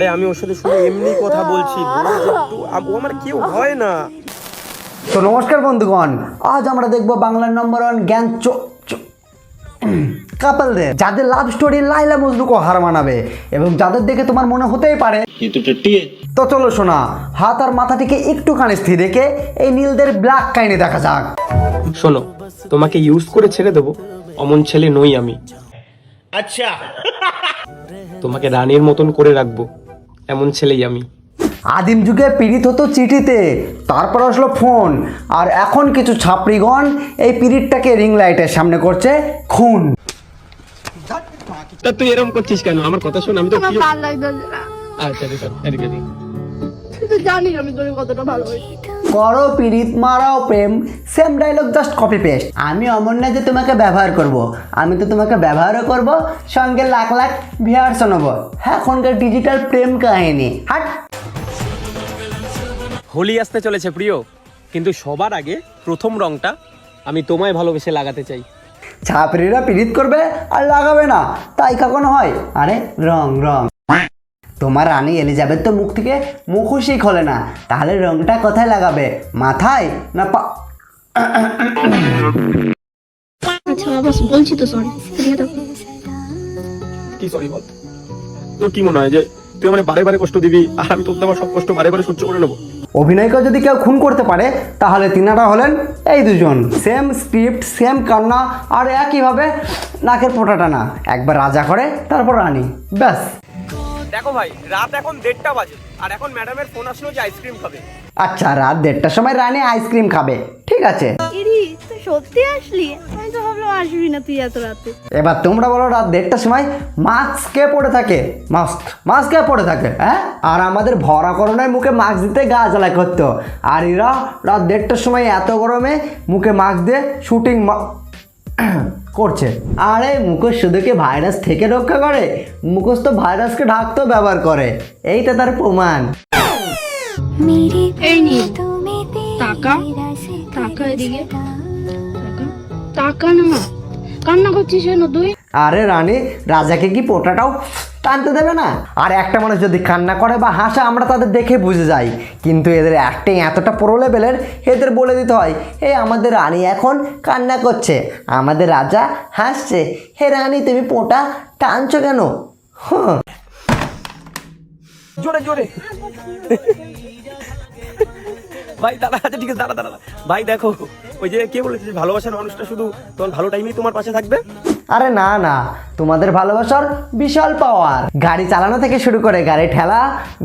আরে আমি ওর সাথে শুধু এমনি কথা বলছি আমার মানে কেউ হয় না। তো নমস্কার বন্ধুগণ আজ আমরা দেখব বাংলার নম্বর ওয়ান জ্ঞান কাপলদের যাদের লাভ স্টোরি লাইলা মজনুকে হার মানাবে এবং যাদের দেখে তোমার মনে হতেই পারে। তো চলো শোনা হাত আর মাথাটিকে একটু কানে স্থির রেখে এই নীলদের ব্ল্যাক কাইনে দেখা যাক। শোনো তোমাকে ইউজ করে ছেড়ে দেবো অমন ছেলে নই আমি। আচ্ছা। তোমাকে রানীর মতন করে রাখব। এমন ছেলেই আমি। আদিম যুগে পীড়িত হতো চিঠিতে তারপর আসলো ফোন আর এখন কিছু ছাপড়িগণ এই পিড়িটটাকে রিং লাইটের সামনে করছে খুন। তা তুই এরকম করছিস কেন? আমার কথা শোন আমি তো লাগতেছে না? আচ্ছা তো জানিস আমি তোকে কতটা ভালোবাসি করো পীড়িত মারাও প্রেম same dialogue just copy paste আমি অমর না যে তোমাকে ব্যবহার করব আমি তো তোমাকে ব্যবহারও করব সঙ্গে লাখ লাখ ভিয়ার শোনাবো হ্যাঁ এখনকার ডিজিটাল প্রেম কাহিনী। হাট। হোলি আসতে চলেছে প্রিয় কিন্তু সবার আগে প্রথম রংটা আমি তোমায় ভালোবেসে লাগাতে চাই। ছাপড়িরা পীড়িত করবে আর লাগাবে না তাই কখনো হয়? আরে রং রং। তোমার রানী এলিজাবেথ তো মুখ থেকে মুখোশই খোলে না। তাহলে রংটা কোথায় লাগাবে? মাথায় না পা আচ্ছা বাবা বলছি তো সরি কি সরি বল? তোর কি মনে হয় যে তুই আমার বারে বারে কষ্ট দিবি আর আমি তোর দেওয়া সব কষ্ট বারে বারে সহ্য করে নেব? অভিনয়কে যদি কেউ খুন করতে পারে তাহলে তিনারা হলেন এই দুজন। সেম স্ক্রিপ্ট সেম কান্না আর একইভাবে নাকের ফোঁটা টানা একবার রাজা করে তারপর রানী। ব্যাস। দেখো ভাই রাত এখন দেড়টা বাজে আর এখন ম্যাডামের ফোন আসলো যে আইসক্রিম খাবে। আচ্ছা রাত দেড়টার সময় রানী আইসক্রিম খাবে ঠিক আছে। ইরি তুই সত্যি আসলি? আমি তো ভাবলাম আসবি না তুই এত রাতে। এবার তোমরা বলো রাত দেড়টার সময় মাস্ক কে পড়ে থাকে মাস্ক মাস্ক কে পড়ে থাকে হ্যাঁ? আর আমাদের ভরা করোনায় মুখে মাস্ক দিতে গা জ্বালা করতো। আর এরা রাত দেড়টার সময় এত গরমে মুখে মাস্ক দিয়ে শুটিং করছে। আরে মুখোশ শুধু কি ভাইরাস থেকে রক্ষা করে? মুখোশ তো ভাইরাসকে ঢাকতেও ব্যবহার করে। এইটা তার প্রমাণ। এই নিয়ে টাকা টাকা এদিকে। টাকা টাকা না কান্না করছিস কেন তুই? আরে রানী, রাজাকে কি পোটাটাও টানতে দেবে না? আর একটা মানুষ যদি কান্না করে বা হাসে, আমরা তাদের দেখে বুঝে যাই। কিন্তু এদের অ্যাক্টিং এতটা প্রো লেভেলের এদের বলে দিতে হয়, এ, আমাদের রানী এখন কান্না করছে। আমাদের রাজা হাসছে। হে রানী, তুমি পোটা টানছো কেন? জোরে জোরে। ভাই দাদা আচ্ছা ঠিক আছে দাদা দাদা ভাই, দেখো, ওই যে কে বলেছে ভালোবাসার মানুষটা শুধু তোমার ভালো টাইমেই তোমার পাশে থাকবে? আরে না না তোমাদের ভালোবাসার বিশাল পাওয়ার গাড়ি চালানো থেকে শুরু করে গাড়ি ঠেলা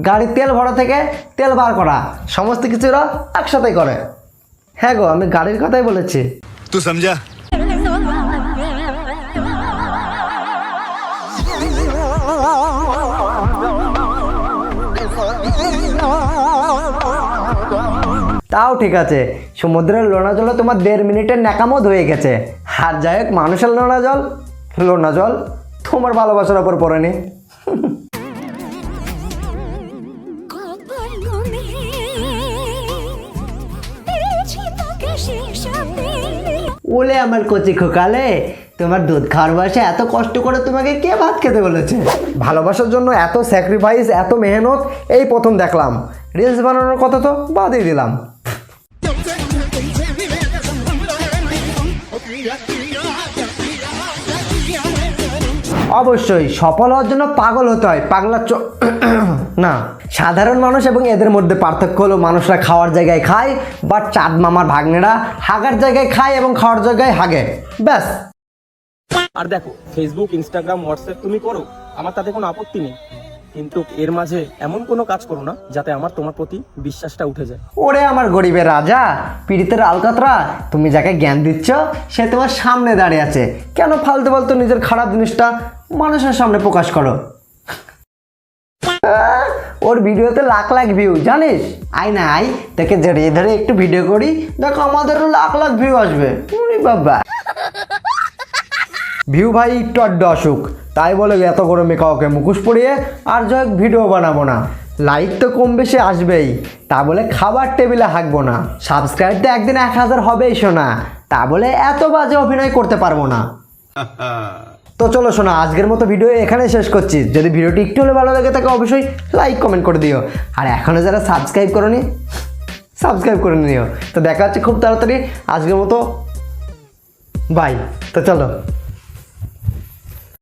গাড়ি তেল ভরা থেকে তেল বার করা সমস্ত কিছু ওরা একসাথে করে। হ্যাঁ গো আমি গাড়ির কথাই বলেছি। তুই সমঝা। তাও ঠিক আছে সমুদ্রের লোনা জলে তোমার দেড় মিনিটের ন্যাকামো ধুয়ে গেছে। আর যাই হোক মানুষের লোনা জল লোনা জল তোমার ভালোবাসার ওপর পড়েনি ওলে আমার কচি খোকালে তোমার দুধ খাওয়ার বয়সে এত কষ্ট করে তোমাকে কে ভাত খেতে বলেছে? ভালোবাসার জন্য এত স্যাক্রিফাইস এত মেহনত এই প্রথম দেখলাম। রিলস বানানোর কথা তো বাদই দিলাম। অবশ্যই, সফল হওয়ার জন্য পাগল হতে হয়। পাগলা চ না, সাধারণ মানুষ এবং এদের মধ্যে পার্থক্য হলো মানুষরা খাওয়ার জায়গায় খায় বাট চাঁদ মামার ভাগ্নেরা হাগার জায়গায় খায় এবং খাওয়ার জায়গায় হাগে। ব্যাস। আর দেখো ফেসবুক ইনস্টাগ্রাম হোয়াটসঅ্যাপ তুমি করো, আমার তাতে কোনো আপত্তি নেই। কিন্তু এর মাঝে এমন কোনো কাজ করো না যাতে আমার তোমার প্রতি বিশ্বাসটা উঠে যায়। ওরে আমার গরিবের রাজা, পীড়িতের আলকাতরা, তুমি যাকে জ্ঞান দিচ্ছ, সে তোমার সামনে দাঁড়িয়ে আছে। কেন ফালতু ফালতু নিজের খারাপ জিনিসটা মানুষের সামনে প্রকাশ করো? ওর ভিডিওতে লাখ লাখ ভিউ জানিস? আই না আই তাকে জড়িয়ে ধরে একটু ভিডিও করি, দেখো আমাদেরও লাখ লাখ ভিউ আসবে। বাবা। ভিউ ভাই একটু আড্ডা আসুক। তাই বলে এত গরমে কাউকে মুখোশ পরিয়ে আর যাই ভিডিও বানাবো না। লাইক তো কম বেশি আসবেই। তা বলে খাবার টেবিলে হাঁকবো না। সাবস্ক্রাইব তো একদিন এক হাজার হবেই শোনা তা বলে এত বাজে অভিনয় করতে পারব না। তো চলো শোনা আজকের মতো ভিডিও এখানে শেষ করছি। যদি ভিডিওটি একটু হলে ভালো লাগে তাকে অবশ্যই লাইক, কমেন্ট করে দিও। আর এখনও যারা সাবস্ক্রাইব করনি, সাবস্ক্রাইব করে নিও। তো দেখা হচ্ছে খুব তাড়াতাড়ি। আজকের মতো বাই। তো চলো।